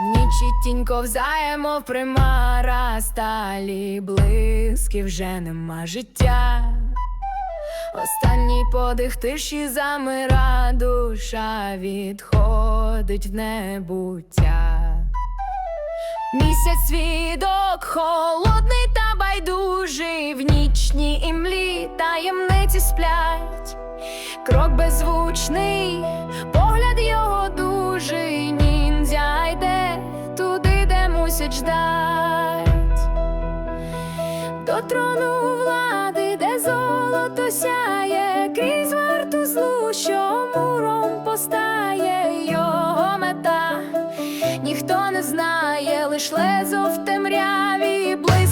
Вночі тінь ковзає, мов примара, сталі блиски вже нема життя. Останній подих тиші замира, душа відходить в небуття. Місяць свідок холодний та байдужий, в нічній імлі таємниці сплять. Крок беззвучний, погляд його дужий, ждать. До трону влади, де золото сяє, крізь варту злу, що муром постає його мета. Ніхто не знає, лиш лезо в темряві блисне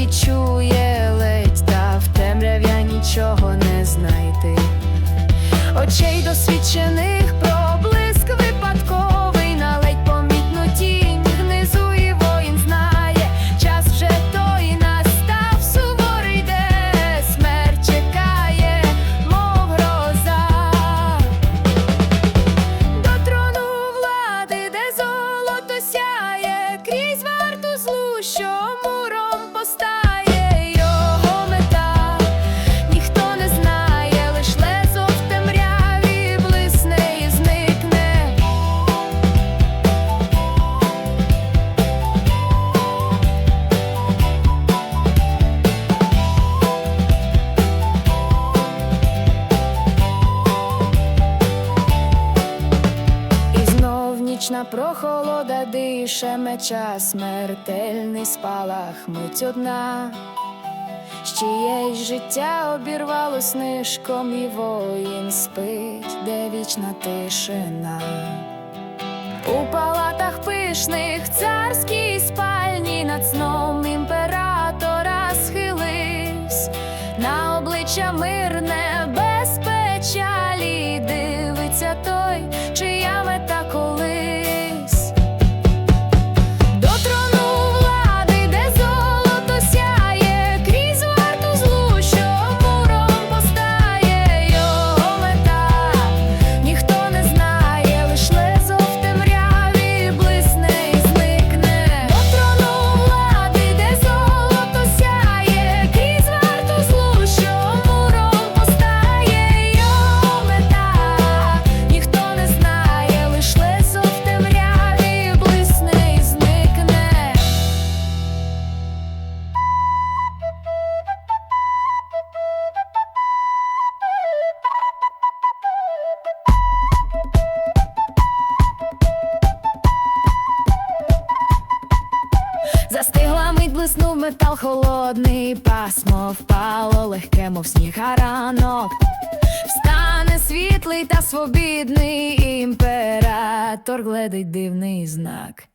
відчує ледь, та в темряв'я нічого не знайти. Очей досвідчених нічна прохолода дише меча, смертельний спалах мить одна. З чиєсь життя обірвалось нишком, і воїн спить, де вічна тишина. У палатах пишних царській спальні над сном імператора схиливсь, на обличчя мирне Застигла мить, блиснув метал холодний, пасмо впало легке, мов сніг ранок. Встане світлий та свобідний імператор, гледить дивний знак.